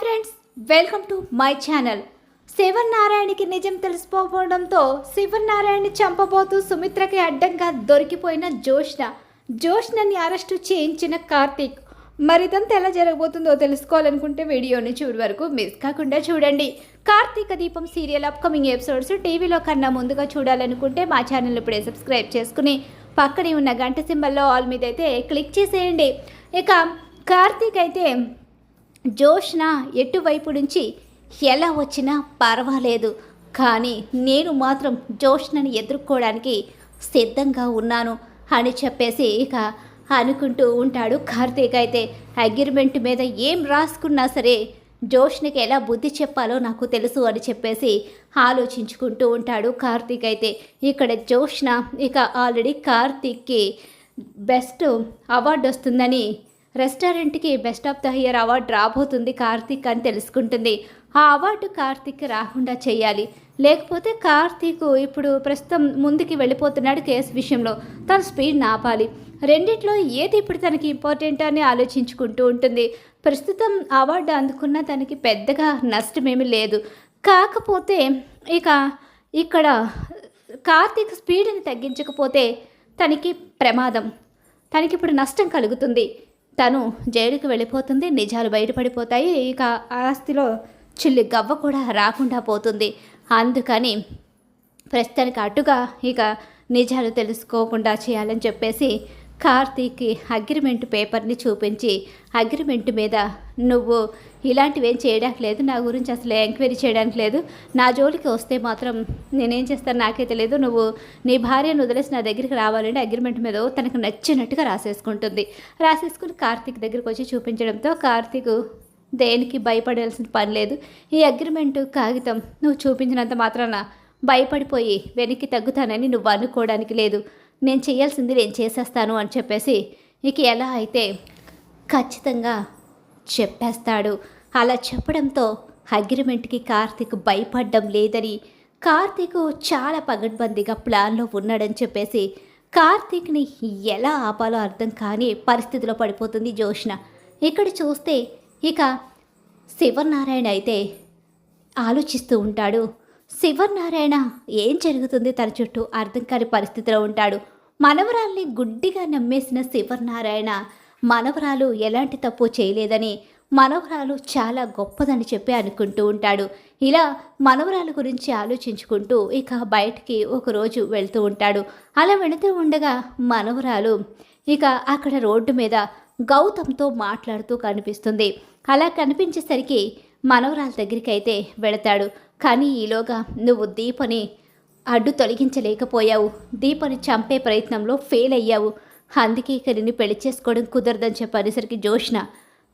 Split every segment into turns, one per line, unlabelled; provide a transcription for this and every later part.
Friends welcome to my channel శివనారాయణకి నిజం తెలిసిపోవడంతో శివనారాయణని చంపబోతూ సుమిత్రకి అడ్డంగా దొరికిపోయిన జోష్న జోష్నని అరెస్టు చేయించిన కార్తీక్. మరిదంతా ఎలా జరగబోతుందో తెలుసుకోవాలనుకుంటే వీడియోని చివరి వరకు మిస్ కాకుండా చూడండి. కార్తీక దీపం సీరియల్ అప్కమింగ్ ఎపిసోడ్స్ టీవీలో కన్నా ముందుగా చూడాలనుకుంటే మా ఛానల్ ఇప్పుడే సబ్స్క్రైబ్ చేసుకుని పక్కనే ఉన్న గంట సింబల్లో ఆల్ మీద అయితే క్లిక్ చేసేయండి. ఇక కార్తీక్ అయితే జోష్న ఎటువైపు నుంచి ఎలా వచ్చినా పర్వాలేదు. కానీ నేను మాత్రం జోష్నని ఎదుర్కోవడానికి సిద్ధంగా ఉన్నాను అని చెప్పేసి ఇక అనుకుంటూ ఉంటాడు కార్తీక్. అయితే అగ్రిమెంట్ మీద ఏం రాసుకున్నా సరే జోష్నికి ఎలా బుద్ధి చెప్పాలో నాకు తెలుసు అని చెప్పేసి ఆలోచించుకుంటూ ఉంటాడు కార్తీక్. అయితే ఇక్కడ జోష్న ఇక ఆల్రెడీ కార్తీక్కి బెస్ట్ అవార్డు వస్తుందని రెస్టారెంట్కి best of the year award రాబోతుంది కార్తీక్ అని తెలుసుకుంటుంది. ఆ అవార్డు కార్తీక్ రాకుండా చేయాలి. లేకపోతే కార్తీక్ ఇప్పుడు ప్రస్తుతం ముందుకి వెళ్ళిపోతున్నాడు కేసు విషయంలో. తన స్పీడ్ నాపాలి. రెండిట్లో ఏది ఇప్పుడు తనకి ఇంపార్టెంట్ అని ఆలోచించుకుంటూ ఉంటుంది. ప్రస్తుతం అవార్డు అందుకున్న తనకి పెద్దగా నష్టమేమీ లేదు. కాకపోతే ఇక ఇక్కడ కార్తీక్ స్పీడ్ని తగ్గించకపోతే తనకి ప్రమాదం. తనకి ఇప్పుడు నష్టం కలుగుతుంది. తను జైలుకి వెళ్ళిపోతుంది నిజాలు బయటపడిపోతాయి ఇక ఆస్తిలో చిల్లి గవ్వ కూడా రాకుండా పోతుంది. అందుకని ప్రస్తుతానికి అటుగా ఇక నిజాలు తెలుసుకోకుండా చేయాలని చెప్పేసి కార్తీక్కి అగ్రిమెంట్ పేపర్ని చూపించి అగ్రిమెంట్ మీద నువ్వు ఇలాంటివి ఏం చేయడానికి లేదు నా గురించి అసలు ఎంక్వైరీ చేయడానికి లేదు నా జోలికి వస్తే మాత్రం నేనేం చేస్తాను నాకే తెలియదు నువ్వు నీ భార్యను వదిలేసి నా దగ్గరికి రావాలంటే అగ్రిమెంట్ మీద తనకు నచ్చినట్టుగా రాసేసుకుంటుంది. రాసేసుకుని కార్తీక్ దగ్గరికి వచ్చి చూపించడంతో కార్తీక్ దేనికి భయపడాల్సిన పని లేదు. ఈ అగ్రిమెంట్ కాగితం నువ్వు చూపించినంత మాత్రాన భయపడిపోయి వెనక్కి తగ్గుతానని నువ్వు అనుకోవడానికి లేదు. నేను చేయాల్సింది నేను చేసేస్తాను అని చెప్పేసి ఇక ఎలా అయితే ఖచ్చితంగా చెప్పేస్తాడు. అలా చెప్పడంతో అగ్రిమెంట్కి కార్తీక్ భయపడడం లేదని కార్తీక్ చాలా పగడ్బందీగా ప్లాన్లో ఉన్నాడని చెప్పేసి కార్తీక్ని ఎలా ఆపాలో అర్థం కాని పరిస్థితిలో పడిపోతుంది జోష్న ఇక్కడ చూస్తే ఇక శివనారాయణ అయితే ఆలోచిస్తూ ఉంటాడు. శివనారాయణ ఏం జరుగుతుంది తన చుట్టూ? అర్థం కాని పరిస్థితిలో ఉంటాడు. మనవరాల్ని గుడ్డిగా నమ్మేసిన శివనారాయణ మనవరాలు ఎలాంటి తప్పు చేయలేదని మనవరాలు చాలా గొప్పదని చెప్పి అనుకుంటూ ఉంటాడు. ఇలా మనవరాలు గురించి ఆలోచించుకుంటూ ఇక బయటికి ఒకరోజు వెళ్తూ ఉంటాడు. అలా వెళుతూ ఉండగా మనవరాలు ఇక అక్కడ రోడ్డు మీద గౌతమ్తో మాట్లాడుతూ కనిపిస్తుంది. అలా కనిపించేసరికి మనవరాల దగ్గరికి అయితే వెళతాడు. కానీ ఈలోగా నువ్వు దీపని అడ్డు తొలగించలేకపోయావు. దీపని చంపే ప్రయత్నంలో ఫెయిల్ అయ్యావు. అందుకే ఇక నిన్ను పెళ్ళి చేసుకోవడం కుదరదని చెప్పనేసరికి జోష్న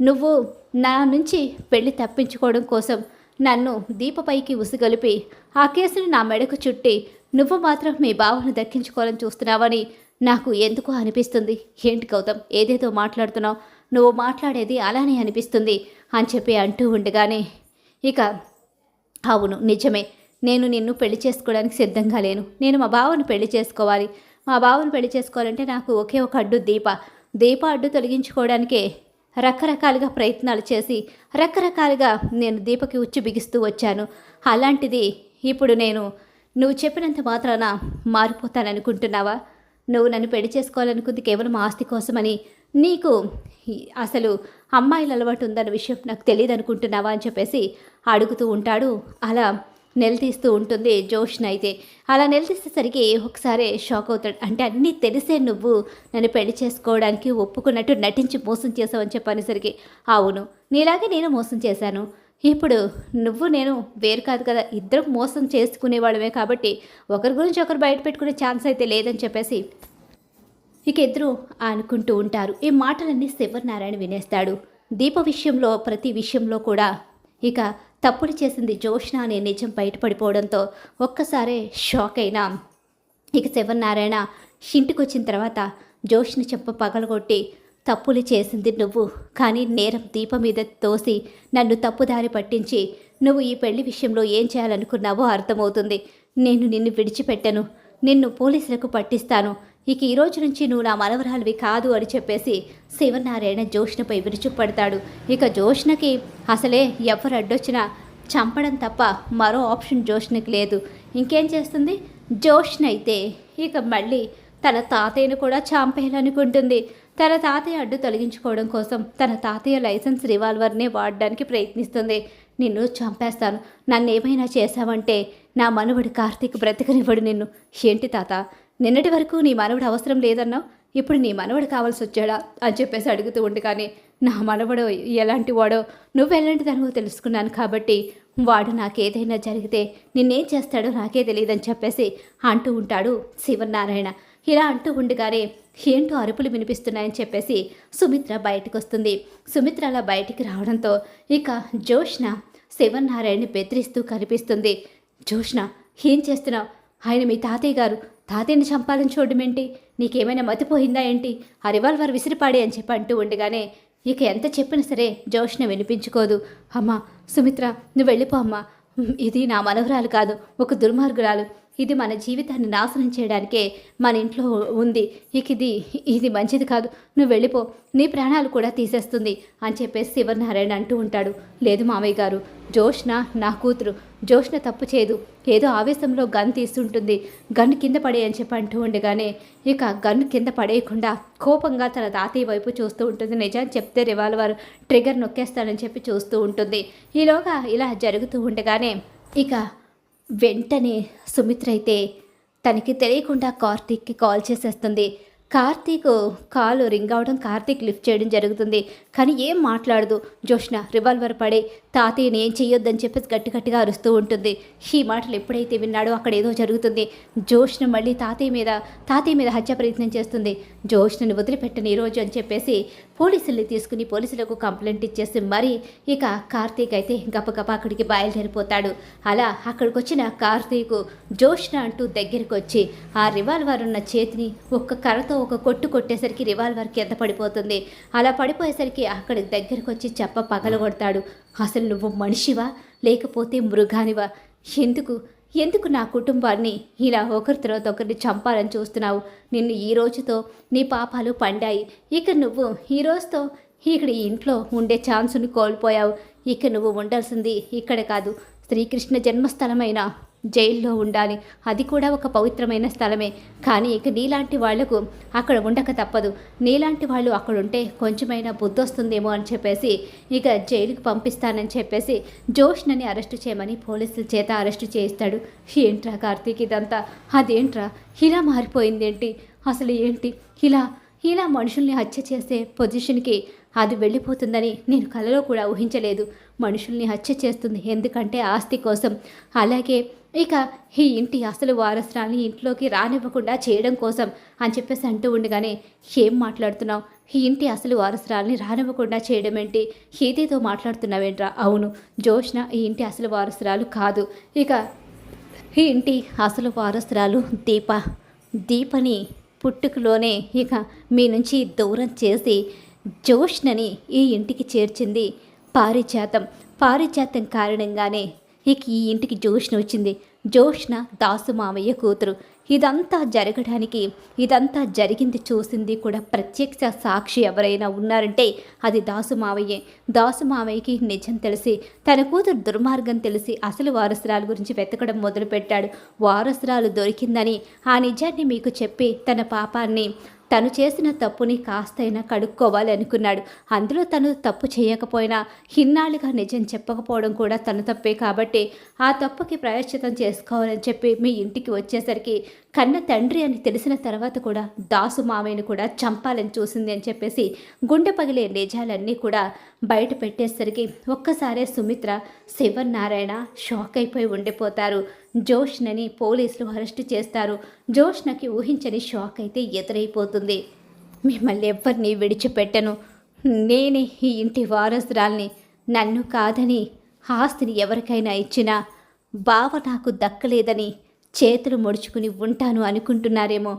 నువ్వు నా నుంచి పెళ్ళి తప్పించుకోవడం కోసం నన్ను దీపపైకి ఉసిగొలిపి ఆ కేసుని నా మెడకు చుట్టి నువ్వు మాత్రం మీ బావను దక్కించుకోవాలని చూస్తున్నావని నాకు ఎందుకు అనిపిస్తుంది? ఏంటి గౌతమ్ ఏదేదో మాట్లాడుతున్నావు. నువ్వు మాట్లాడేది అలానే అనిపిస్తుంది అని చెప్పి అంటూ ఉండగానే ఇక అవును నిజమే. నేను నిన్ను పెళ్ళి చేసుకోవడానికి సిద్ధంగా లేను. నేను మా బావను పెళ్ళి చేసుకోవాలి. మా బావను పెళ్ళి చేసుకోవాలంటే నాకు ఒకే ఒక అడ్డు దీప. దీప అడ్డు తొలగించుకోవడానికే రకరకాలుగా ప్రయత్నాలు చేసి రకరకాలుగా నేను దీపకి ఉచ్చు బిగిస్తూ వచ్చాను. అలాంటిది ఇప్పుడు నేను నువ్వు చెప్పినంత మాత్రాన మారిపోతాననుకుంటున్నావా? నువ్వు నన్ను పెళ్ళి చేసుకోవాలనుకుంది కేవలం ఆస్తి కోసమని నీకు అసలు అమ్మాయిల అలవాటు ఉందన్న విషయం నాకు తెలియదు అనుకుంటున్నావా అని చెప్పేసి అడుగుతూ ఉంటాడు. అలా నిలదీస్తూ ఉంటుంది జోష్న అయితే. అలా నిలదీసేసరికి ఒకసారి షాక్ అవుతాడు. అంటే అన్నీ తెలిసే నువ్వు నన్ను పెళ్ళి చేసుకోవడానికి ఒప్పుకున్నట్టు నటించి మోసం చేసావని చెప్పనేసరికి అవును నీలాగే నేను మోసం చేశాను. ఇప్పుడు నువ్వు నేను వేరు కాదు కదా ఇద్దరు మోసం చేసుకునేవాళ్ళమే కాబట్టి ఒకరి గురించి ఒకరు బయట పెట్టుకునే ఛాన్స్ అయితే లేదని చెప్పేసి ఇక ఇద్దరు అనుకుంటూ ఉంటారు. ఈ మాటలన్నీ శివనారాయణ వినేస్తాడు. దీప విషయంలో ప్రతి విషయంలో కూడా ఇక తప్పులు చేసింది జోష్ణ అనే నిజం బయటపడిపోవడంతో ఒక్కసారే షాక్ అయినా. ఇక శివనారాయణ ఇంటికి వచ్చిన తర్వాత జోష్ని చెప్ప పగలగొట్టి తప్పులు చేసింది నువ్వు కానీ నేరం దీపం మీద తోసి నన్ను తప్పుదారి పట్టించి నువ్వు ఈ పెళ్ళి విషయంలో ఏం చేయాలనుకున్నావో అర్థమవుతుంది. నేను నిన్ను విడిచిపెట్టను. నిన్ను పోలీసులకు పట్టిస్తాను. ఇక ఈ రోజు నుంచి నువ్వు నా మనవరాలివి కాదు అని చెప్పేసి శివనారాయణ జోష్ణపై విరుచుపడతాడు ఇక జోష్ణకి అసలే ఎవరు అడ్డొచ్చినా చంపడం తప్ప మరో ఆప్షన్ జోష్ణకి లేదు. ఇంకేం చేస్తుంది? జోష్ణ అయితే ఇక మళ్ళీ తన తాతయ్యను కూడా చంపేయాలనుకుంటుంది. తన తాతయ్య అడ్డు తొలగించుకోవడం కోసం తన తాతయ్య లైసెన్స్ రివాల్వర్నే వాడడానికి ప్రయత్నిస్తుంది. నిన్ను చంపేస్తాను. నన్ను ఏమైనా చేశావంటే నా మనవడు కార్తీక్ బ్రతకనివ్వడు నిన్ను. ఏంటి తాత? నిన్నటి వరకు నీ మనవడు అవసరం లేదన్నావు ఇప్పుడు నీ మనవడు కావాల్సి వచ్చాడా అని చెప్పేసి అడుగుతూ ఉండగానే నా మనవడు ఎలాంటి వాడో నువ్వు ఎలాంటి దానివో తెలుసుకున్నాను కాబట్టి వాడు నాకేదైనా జరిగితే నిన్నేం చేస్తాడో నాకే తెలియదని చెప్పేసి అంటూ ఉంటాడు శివనారాయణ. ఇలా అంటూ ఉండగానే ఏంటో అరుపులు వినిపిస్తున్నాయని చెప్పేసి సుమిత్ర బయటకు వస్తుంది సుమిత్ర అలా బయటికి రావడంతో ఇక జోష్న శివనారాయణని బెదిరిస్తూ కనిపిస్తుంది. జోష్న ఏం చేస్తున్నావు? ఆయన మీ తాతయ్య గారు తాతయ్యని చంపాలని చూడడం ఏంటి నీకేమైనా మతిపోయిందా ఏంటి? ఆ రివాల్వర్ విసిరిపాడే అని చెప్పి అంటూ ఉండగానే ఇక ఎంత చెప్పినా సరే జోష్న వినిపించుకోదు. అమ్మా సుమిత్ర నువ్వు వెళ్ళిపో అమ్మా. ఇది నా మనవరాలు కాదు ఒక దుర్మార్గురాలు. ఇది మన జీవితాన్ని నాశనం చేయడానికే మన ఇంట్లో ఉంది. ఇక ఇది ఇది మంచిది కాదు. నువ్వు వెళ్ళిపో. నీ ప్రాణాలు కూడా తీసేస్తుంది అని చెప్పేసి శివనారాయణ అంటూ ఉంటాడు. లేదు మామయ్య గారు జోష్న నా కూతురు. జోష్న తప్పు చేయదు. ఏదో ఆవేశంలో గన్ తీస్తుంటుంది. గన్ కింద పడే అని చెప్పి అంటూ ఉండగానే ఇక గన్ను కింద పడేయకుండా కోపంగా తన తాతయ్య వైపు చూస్తూ ఉంటుంది. నిజాన్ని చెప్తే రివాల్వర్ ట్రిగర్ నొక్కేస్తానని చెప్పి చూస్తూ ఉంటుంది. ఈలోగా ఇలా జరుగుతూ ఉండగానే ఇక వెంటనే సుమిత్ర అయితే తనకి తెలియకుండా కార్తీక్కి కాల్ చేసేస్తుంది. కార్తీక్ కాలు రింగ్ అవడం కార్తీక్ లిఫ్ట్ చేయడం జరుగుతుంది. కానీ ఏం మాట్లాడదు. జోష్న రివాల్వర్ పడే తాతయ్యని ఏం చెయ్యొద్దని చెప్పేసి గట్టి గట్టిగా అరుస్తూ ఉంటుంది. ఈ మాటలు ఎప్పుడైతే విన్నాడో అక్కడ ఏదో జరుగుతుంది. జోష్ను మళ్ళీ తాతయ్య మీద తాతయ్య మీద హత్య ప్రయత్నం చేస్తుంది. జోష్ను వదిలిపెట్టని ఈరోజు అని చెప్పేసి పోలీసుల్ని తీసుకుని పోలీసులకు కంప్లైంట్ ఇచ్చేసి మరి ఇక కార్తీక్ అయితే గపగప అక్కడికి బయలుదేరిపోతాడు. అలా అక్కడికి వచ్చిన కార్తీక్ జోష్న అంటూ దగ్గరికి వచ్చి ఆ రివాల్వర్ ఉన్న చేతిని ఒక్క కర్రతో ఒక కొట్టు కొట్టేసరికి రివాల్వర్ కింద పడిపోతుంది. అలా పడిపోయేసరికి అక్కడి దగ్గరికి వచ్చి చెప్ప పగలగొడతాడు. అసలు నువ్వు మనిషివా? లేకపోతే మృగానివా? ఎందుకు? ఎందుకు నా కుటుంబాన్ని ఇలా ఒకరి తర్వాత ఒకరిని చంపాలని చూస్తున్నావు? నిన్ను ఈ రోజుతో నీ పాపాలు పండాయి. ఇక నువ్వు ఈ రోజుతో ఇక్కడ ఈ ఇంట్లో ఉండే ఛాన్సుని కోల్పోయావు. ఇక నువ్వు ఉండాల్సింది ఇక్కడ కాదు. శ్రీకృష్ణ జన్మస్థలమైన జైల్లో ఉండాలి. అది కూడా ఒక పవిత్రమైన స్థలమే. కానీ ఇక నీలాంటి వాళ్ళకు అక్కడ ఉండక తప్పదు. నీలాంటి వాళ్ళు అక్కడ ఉంటే కొంచెమైనా బుద్ధి వస్తుందేమో అని చెప్పేసి ఇక జైలుకు పంపిస్తానని చెప్పేసి జోష్నని అరెస్టు చేయమని పోలీసుల చేత అరెస్టు చేయిస్తాడు. ఏంట్రా కార్తీక్ ఇదంతా? అదేంట్రా? ఇలా మారిపోయిందేంటి? అసలు ఏంటి? ఇలా ఇలా మనుషుల్ని హత్య చేసే పొజిషన్కి అది వెళ్ళిపోతుందని నేను కలలో కూడా ఊహించలేదు. మనుషుల్ని హత్య చేస్తుంది ఎందుకంటే ఆస్తి కోసం. అలాగే ఇక ఈ ఇంటి అసలు వారసురాల్ని ఇంట్లోకి రానివ్వకుండా చేయడం కోసం అని చెప్పేసి అంటూ ఉండగానే ఏం మాట్లాడుతున్నావు? ఈ ఇంటి అసలు వారసురాల్ని రానివ్వకుండా చేయడం ఏంటి? ఏదేదో మాట్లాడుతున్నావేంట్రా? అవును జోష్న ఈ ఇంటి అసలు వారసురాలు కాదు. ఇక ఈ ఇంటి అసలు వారసురాలు దీప. దీపని పుట్టుకలోనే ఇక మీ నుంచి దూరం చేసి జోష్నని ఈ ఇంటికి చేర్చింది పారిజాతం. పారిజాతం కారణంగానే ఇక ఈ ఇంటికి జోష్న వచ్చింది. జోష్న దాసు మామయ్య కూతురు. ఇదంతా జరగడానికి ఇదంతా జరిగింది చూసింది కూడా ప్రత్యక్ష సాక్షి ఎవరైనా ఉన్నారంటే అది దాసు మావయ్యే దాసు మావయ్యకి నిజం తెలిసి తన కూతురు దుర్మార్గం తెలిసి అసలు వారసురాలు గురించి వెతకడం మొదలుపెట్టాడు. వారసురాలు దొరికిందని ఆ నిజాన్ని మీకు చెప్పి తన పాపాన్ని తను చేసిన తప్పుని కాస్తైనా కడుక్కోవాలి అనుకున్నాడు. అందులో తను తప్పు చేయకపోయినా హిన్నాళ్ళుగా నిజం చెప్పకపోవడం కూడా తన తప్పే కాబట్టి ఆ తప్పుకి ప్రాయశ్చితం చేసుకోవాలని చెప్పి మీ ఇంటికి వచ్చేసరికి కన్న తండ్రి అని తెలిసిన తర్వాత కూడా దాసు మామయ్యను కూడా చంపాలని చూసింది అని చెప్పేసి గుండె పగిలే నిజాలన్నీ కూడా బయట పెట్టేసరికి ఒక్కసారే సుమిత్ర శివనారాయణ షాక్ అయిపోయి ఉండిపోతారు. జోష్నని పోలీసులు అరెస్ట్ చేస్తారు. జోష్నకి ఊహించని షాక్ అయితే ఎదురైపోతుంది. మిమ్మల్ని ఎవరిని విడిచిపెట్టను. నేనే ఈ ఇంటి వారసురాల్ని. నన్ను కాదని ఆస్తిని ఎవరికైనా ఇచ్చినా బావ నాకు దక్కలేదని చేతులు ముడుచుకుని ఉంటాను అనుకుంటున్నారేమో.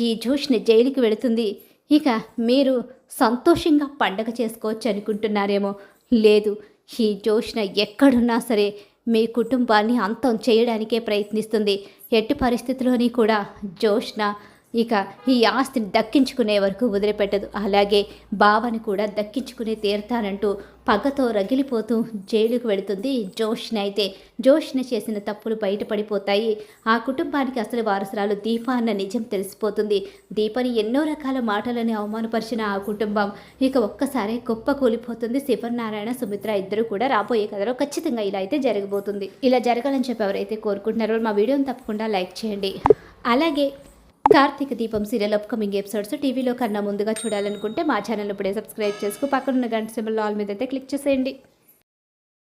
ఈ జోష్ని జైలుకి వెళుతుంది. ఇక మీరు సంతోషంగా పండగ చేసుకోవచ్చు అనుకుంటున్నారేమో. లేదు ఈ జోష్న ఎక్కడున్నా సరే మీ కుటుంబాన్ని అంతం చేయడానికే ప్రయత్నిస్తుంది. ఎట్టి పరిస్థితిలోని కూడా జోష్న ఇక ఈ ఆస్తిని దక్కించుకునే వరకు వదిలిపెట్టదు. అలాగే బావని కూడా దక్కించుకునే తీరతానంటూ పగతో రగిలిపోతూ జైలుకు వెళుతుంది జోష్న. అయితే జోష్న చేసిన తప్పులు బయటపడిపోతాయి. ఆ కుటుంబానికి అసలు వారసురాలు దీప అన్న నిజం తెలిసిపోతుంది. దీపని ఎన్నో రకాల మాటలని అవమానపరిచిన ఆ కుటుంబం ఇక ఒక్కసారి గొప్ప కూలిపోతుంది. శివనారాయణ సుమిత్ర ఇద్దరు కూడా రాబోయే కథలో ఖచ్చితంగా ఇలా అయితే జరగబోతుంది. ఇలా జరగాలని చెప్పి ఎవరైతే కోరుకుంటున్నారో మా వీడియోని తప్పకుండా లైక్ చేయండి. అలాగే కార్తీక దీపం సీరియల్ అప్కమింగ్ ఎపిసోడ్స్ టీవీలో కన్నా ముందుగా చూడాలనుకుంటే మా ఛానల్ ఇప్పుడే సబ్స్క్రైబ్ చేసుకు. పక్కనున్న గంట సింబల్ ఆల్ మీద అయితే క్లిక్ చేసేయండి.